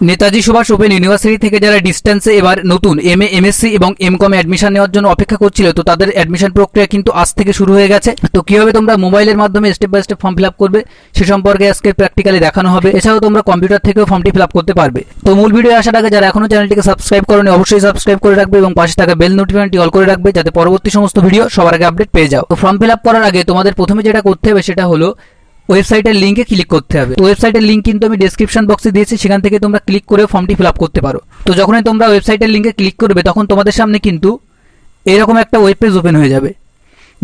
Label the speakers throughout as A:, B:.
A: Netaji Subhash open university থেকে যারা ডিস্টেন্সে এবার নতুন এম এ এমএসসি এবং এম কম অ্যাডমিশন নেওয়ার জন্য অপেক্ষা করছিল, তো তাদের অ্যাডমিশন প্রক্রিয়া কিন্তু আজ থেকে শুরু হয়ে গেছে। তো কীভাবে তোমরা মোবাইলের মাধ্যমে step by step form fill করবে, সে সম্পর্কে আজকে প্র্যাকটিক্যালি দেখানো হবে। এছাড়াও তোমরা কম্পিউটার থেকেও ফর্মটি ফিল করতে পারবে। তো মূল ভিডিও আসার আগে যারা এখনও চ্যানেলটিকে সাবস্ক্রাইব করনি, অবশ্যই সাবস্ক্রাইব করে রাখবে এবং পাশে থাকা বেল নোটিফিকেশনটি অল করে রাখবে, যাতে পরবর্তী সমস্ত ভিডিও সবার আগে আপডেট পেয়ে যাও। তো ফর্ম ফিল করার আগে তোমাদের প্রথমে যেটা করতে হবে, সেটা হলো ওয়েবসাইটের লিঙ্কে ক্লিক করতে হবে। ওয়েবসাইটের লিঙ্ক কিন্তু আমি ডেসক্রিপশন বক্সে দিয়েছি, সেখান থেকে তোমরা ক্লিক করে ফর্মটি ফিল আপ করতে পারো। তো যখনই তোমরা ওয়েবসাইটের লিঙ্কে ক্লিক করবে, তখন তোমাদের সামনে কিন্তু এরকম একটা ওয়েব পেজ ওপেন হয়ে যাবে।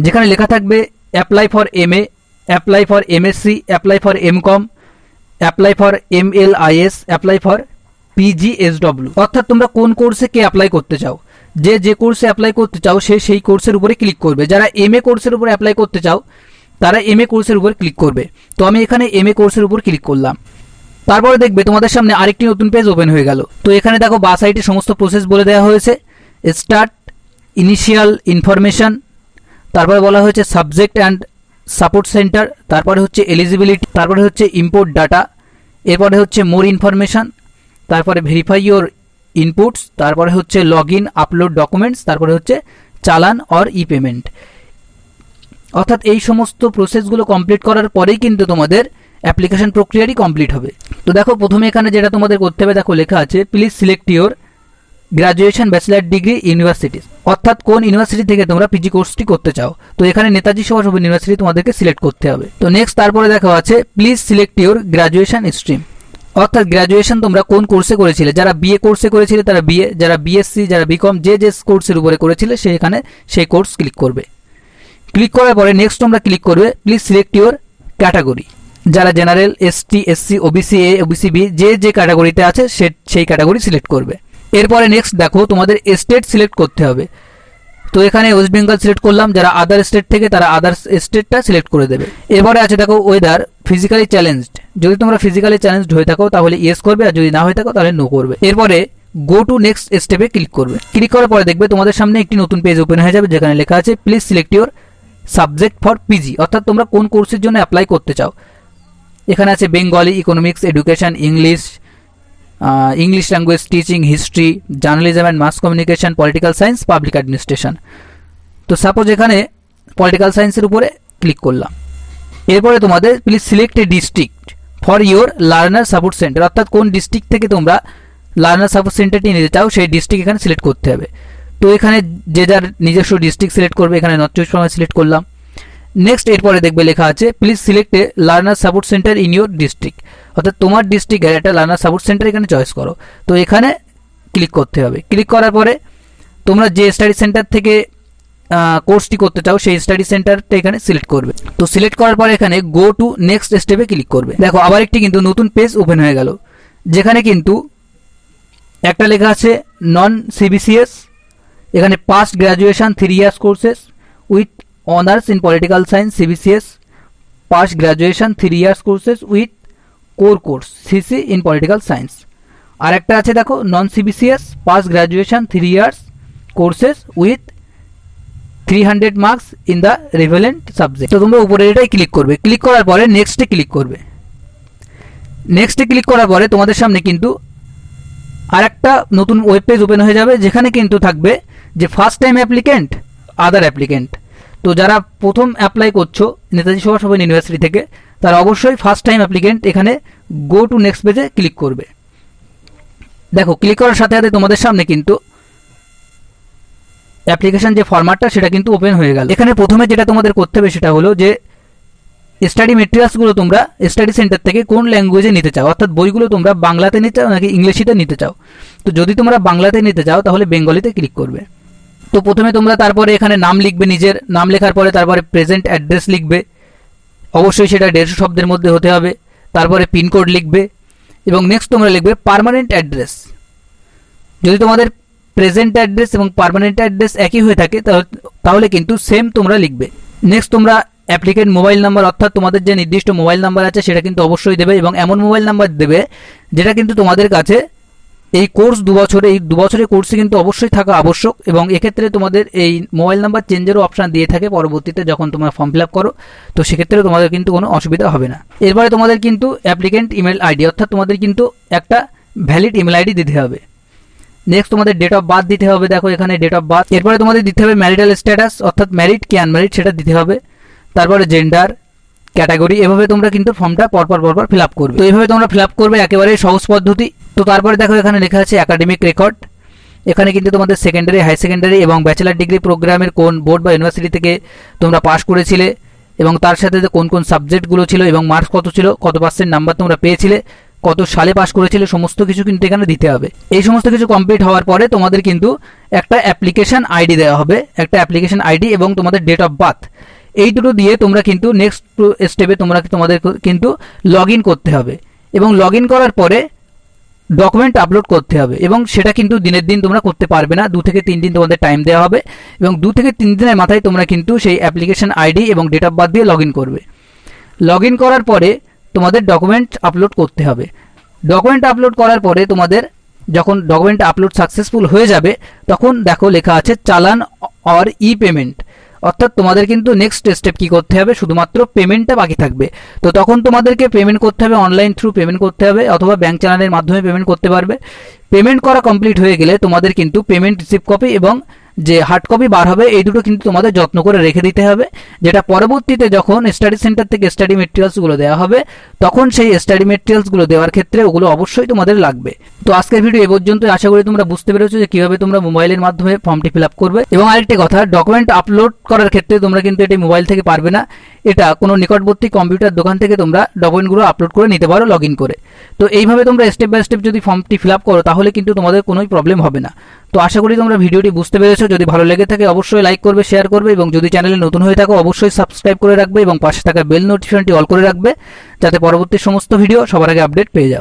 A: যেখানে লেখা থাকবে apply for M A apply for MSc apply for M com apply for M L IS apply for PGSW অর্থাৎ তোমরা কোন কোর্সে কে অ্যাপ্লাই করতে চাও? যে যে কোর্সে অ্যাপ্লাই করতে চাও, সে সেই কোর্সের উপরে ক্লিক করবে। যারা এম এ কোর্সের উপরে অ্যাপ্লাই করতে চাও তারা এম এ কোর্সের উপর ক্লিক করবে। তো আমি এখানে এম এ কোর্সের উপর ক্লিক করলাম। তারপরে দেখবে তোমাদের সামনে আরেকটি নতুন পেজ ওপেন হয়ে গেল। তো এখানে দেখো বা সাইটে সমস্ত প্রসেস বলে দেওয়া হয়েছে। স্টার্ট ইনিশিয়াল ইনফরমেশন তারপরে বলা হয়েছে সাবজেক্ট অ্যান্ড সাপোর্ট সেন্টার তারপরে হচ্ছে এলিজিবিলিটি তারপরে হচ্ছে ইম্পোর্ট ডাটা এরপরে হচ্ছে মোর ইনফরমেশন তারপরে ভেরিফাই ইওর ইনপুটস তারপরে হচ্ছে লগ ইন আপলোড ডকুমেন্টস তারপরে হচ্ছে চালান অর ই পেমেন্ট অর্থাৎ এই সমস্ত প্রসেসগুলো কমপ্লিট করার পরেই কিন্তু তোমাদের অ্যাপ্লিকেশন প্রক্রিয়াটি কমপ্লিট হবে। তো দেখো, প্রথমে এখানে যেটা তোমাদের করতে হবে, দেখো লেখা আছে please select your graduation bachelor degree universities অর্থাৎ কোন ইউনিভার্সিটি থেকে তোমরা পিজি কোর্সটি করতে চাও। তো এখানে নেতাজি সুভাষ ওপেন ইউনিভার্সিটি তোমাদেরকে সিলেক্ট করতে হবে। তো নেক্সট তারপরে দেখা আছে please select your graduation stream অর্থাৎ গ্র্যাজুয়েশন তোমরা কোন কোর্সে করেছিলে? যারা বিএ কোর্সে করেছিলে, তারা বিএ যারা বিএসসি যারা বিকম যে যে কোর্সের উপরে করেছিলে সেখানে সেই কোর্স ক্লিক করবে। ক্লিক করার পরে নেক্সট তোমরা ক্লিক করবে প্লিজ সিলেক্ট ইউর ক্যাটাগরি যারা general ST SC OBC A OBC B যে যে ক্যাটাগরিতে আছে, সে, সেই ক্যাটাগরি সিলেক্ট করবে। এরপরে নেক্সট দেখো, তোমাদের স্টেট সিলেক্ট করতে হবে। তো এখানে ওয়েস্ট বেঙ্গল সিলেক্ট করলাম, যারা আদার স্টেট থেকে, তারা আদার স্টেটটা সিলেক্ট করে দেবে। এরপরে আছে দেখো ওয়েদার ফিজিক্যালি চ্যালেঞ্জড যদি তোমরা ফিজিক্যালি চ্যালেঞ্জড হয়ে থাকো, তাহলে ইয়েস করবে, আর যদি না হয়ে থাকো, তাহলে নো করবে। এরপরে গো টু নেক্সট স্টেপে ক্লিক করবে। ক্লিক করার পরে দেখবে তোমাদের সামনে একটি নতুন পেজ ওপেন হয়ে যাবে, যেখানে লেখা আছে please select your subject for PG, অর্থাৎ তোমরা কোন কোর্সের জন্য অ্যাপ্লাই করতে চাও? এখানে আছে Bengali economics education English English language teaching history journalism and mass communication political science public administration তো সাপোজ এখানে পলিটিক্যাল সায়েন্সের উপরে ক্লিক করলাম। এরপরে তোমাদের please select a district for your learner support centre অর্থাৎ কোন ডিস্ট্রিক্ট থেকে তোমরা লার্নার সাপোর্ট সেন্টারটি নিতে চাও, সেই ডিস্ট্রিক্ট এখানে সিলেক্ট করতে হবে। তো এখানে যে যার নিজস্ব ডিস্ট্রিক্ট সিলেক্ট করবে, এখানে নর্থ চব্বিশ পরগনা সিলেক্ট করলাম। নেক্সট এরপরে দেখবে লেখা আছে please select a learner support centre in your district অর্থাৎ তোমার ডিস্ট্রিক্টের একটা লার্নার সাপোর্ট সেন্টার এখানে চয়েস করো। তো এখানে ক্লিক করতে হবে। ক্লিক করার পরে তোমরা যে স্টাডি সেন্টার থেকে কোর্সটি করতে চাও, সেই স্টাডি সেন্টারটা এখানে সিলেক্ট করবে। তো সিলেক্ট করার পরে এখানে গো টু নেক্সট স্টেপে ক্লিক করবে। দেখো, আবার একটি কিন্তু নতুন পেজ ওপেন হয়ে গেল। যেখানে কিন্তু একটা লেখা আছে নন সিবিসিএস এখানে past graduation three years courses with honours in political science CBCS past graduation three years courses with core course CC in political science আর একটা আছে দেখো non CBCS past graduation three years courses with three hundred marks in the relevant subject তো তোমরা উপরে এটাই click করবে। Click করার পরে নেক্সটে ক্লিক করবে। নেক্সটে ক্লিক করার পরে তোমাদের সামনে কিন্তু আর একটা নতুন ওয়েব পেজ ওপেন হয়ে যাবে, যেখানে কিন্তু থাকবে যে first time applicant other applicant তো যারা প্রথম অ্যাপ্লাই করছ, নেতাজি সুভাষ ওপেন ইউনিভার্সিটি থেকে, তারা অবশ্যই ফার্স্ট টাইম অ্যাপ্লিকেন্ট এখানে গো টু নেক্সট পেজে ক্লিক করবে। দেখো ক্লিক করার সাথে সাথে তোমাদের সামনে কিন্তু অ্যাপ্লিকেশন যে ফরম্যাটটা সেটা কিন্তু ওপেন হয়ে গেল। এখানে প্রথমে যেটা তোমাদের করতে হবে, সেটা হলো যে স্টাডি মেটেরিয়ালসগুলো তোমরা স্টাডি সেন্টার থেকে কোন ল্যাঙ্গুয়েজে নিতে চাও, অর্থাৎ বইগুলো তোমরা বাংলাতে নিতে চাও নাকি ইংলিশিতে নিতে চাও, তো যদি তোমরা বাংলাতে নিতে চাও তাহলে বেঙ্গলিতে ক্লিক করবে। তো প্রথমে তোমরা তারপরে এখানে নাম লিখবে নিজের, নাম লেখার পরে তারপরে প্রেজেন্ট অ্যাড্রেস লিখবে, অবশ্যই সেটা দেড়শো শব্দের মধ্যে হতে হবে, তারপরে পিনকোড লিখবে, এবং নেক্সট তোমরা লিখবে পার্মানেন্ট অ্যাড্রেস যদি তোমাদের প্রেজেন্ট অ্যাড্রেস এবং পার্মানেন্ট অ্যাড্রেস একই হয়ে থাকে, তাহলে- কিন্তু সেম তোমরা লিখবে। নেক্সট তোমরা অ্যাপ্লিকেন্ট মোবাইল নাম্বার অর্থাৎ তোমাদের যে নির্দিষ্ট মোবাইল নাম্বার আছে সেটা কিন্তু অবশ্যই দেবে এবং এমন মোবাইল নাম্বার দেবে যেটা কিন্তু তোমাদের কাছে এই কোর্স দু বছরে, এই দু বছরের কোর্সে কিন্তু অবশ্যই থাকা আবশ্যক এবং এক্ষেত্রে তোমাদের এই মোবাইল নাম্বার চেঞ্জেরও অপশান দিয়ে থাকে পরবর্তীতে যখন তোমরা ফর্ম ফিল আপ করো। তো সেক্ষেত্রে তোমাদের কিন্তু কোনো অসুবিধা হবে না। এরপরে তোমাদের কিন্তু অ্যাপ্লিকেন্ট ইমেল আইডি অর্থাৎ তোমাদের কিন্তু একটা ভ্যালিড ইমেল আইডি দিতে হবে। নেক্সট তোমাদের ডেট অফ বার্থ দিতে হবে। দেখো এখানে ডেট অফ বার্থ এরপরে তোমাদের দিতে হবে ম্যারিটাল স্ট্যাটাস অর্থাৎ ম্যারিড কি আনম্যারিড সেটা দিতে হবে। তারপরে জেন্ডার ক্যাটাগরি এভাবে তোমরা কিন্তু ফর্মটা পরপর পরপর ফিল আপ করবে। তো এইভাবে তোমরা ফিল আপ করবে একেবারে সহজ পদ্ধতি। তো তারপরে দেখো এখানে লেখা আছে একাডেমিক রেকর্ড এখানে কিন্তু তোমাদের সেকেন্ডারি হাই সেকেন্ডারি এবং ব্যাচেলার ডিগ্রি প্রোগ্রামের কোন বোর্ড বা ইউনিভার্সিটি থেকে তোমরা পাশ করেছিলে এবং তার সাথে কোন কোন সাবজেক্টগুলো ছিল এবং মার্কস কত ছিল, কত পার্সেন্ট নাম্বার তোমরা পেয়েছিলে, কত সালে পাশ করেছিলে, সমস্ত কিছু কিন্তু এখানে দিতে হবে। এই সমস্ত কিছু কমপ্লিট হওয়ার পরে তোমাদের কিন্তু একটা অ্যাপ্লিকেশন আইডি দেওয়া হবে। একটা অ্যাপ্লিকেশন আইডি এবং তোমাদের ডেট অফ বার্থ এই দুটো দিয়ে তোমরা কিন্তু নেক্সট স্টেপে তোমরা তোমাদের কিন্তু লগ করতে হবে। এবং লগ করার পরে ডকুমেন্ট আপলোড করতে হবে। এবং সেটা কিন্তু দিনের দিন তোমরা করতে পারবে না। দু থেকে তিন দিন তোমাদের টাইম দেওয়া হবে। এবং দু থেকে তিন দিনের মাথায় তোমরা কিন্তু সেই অ্যাপ্লিকেশন আইডি এবং ডেট অফ বার্থ দিয়ে লগ করবে। লগ করার পরে তোমাদের ডকুমেন্ট আপলোড করতে হবে। ডকুমেন্ট আপলোড করার পরে তোমাদের যখন ডকুমেন্ট আপলোড সাকসেসফুল হয়ে যাবে, তখন দেখো লেখা আছে চালান অর ই পেমেন্ট অর্থাৎ তোমাদের কিন্তু নেক্সট স্টেপ কি করতে হবে? শুধুমাত্র পেমেন্টটা বাকি থাকবে। তো তখন তোমাদেরকে পেমেন্ট করতে হবে অনলাইন থ্রু পেমেন্ট করতে হবে, অথবা ব্যাংক চ্যানেলের মাধ্যমে পেমেন্ট করতে পারবে। পেমেন্ট করা কমপ্লিট হয়ে গেলে তোমাদের কিন্তু পেমেন্ট রিসিভ কপি এবং যে হার্ড কপি বার হবে, এই দুটো কিন্তু তোমাদের যত্ন করে রেখে দিতে হবে। যেটা পরবর্তীতে যখন স্টাডি সেন্টার থেকে স্টাডি মেটেরিয়ালসগুলো দেওয়া হবে, তখন সেই স্টাডি মেটেরিয়ালসগুলো দেওয়ার ক্ষেত্রে ওগুলো অবশ্যই তোমাদের লাগবে। তো আজকের ভিডিও এ পর্যন্ত আশা করি তোমরা বুঝতে পেরেছ যে কীভাবে তোমরা মোবাইলের মাধ্যমে ফর্মটি ফিল আপ করবে। এবং আরেকটি কথা ডকুমেন্ট আপলোড করার ক্ষেত্রে তোমরা কিন্তু এটি মোবাইল থেকে পারবে না। এটা কোনো নিকটবর্তী কম্পিউটার দোকান থেকে তোমরা ডকুমেন্টগুলো আপলোড করে নিতে পারো লগ করে। তো এইভাবে তোমরা স্টেপ বাই স্টেপ যদি ফর্মটি ফিল আপ করো, তাহলে কিন্তু তোমাদের কোনোই প্রবলেম হবে না। তো আশা করি তোমরা ভিডিওটি বুঝতে পেরেছ। যদি ভালো লেগে থাকে, অবশ্যই লাইক করবে শেয়ার করবে এবং যদি চ্যানেলে নতুন হয়ে থাকো, অবশ্যই সাবস্ক্রাইব করে রাখবে এবং পাশে থাকা বেল নোটিফিকেশনটি অল করে রাখবে, যাতে পরবর্তী সমস্ত ভিডিও সবার আগে আপডেট পেয়ে যাও।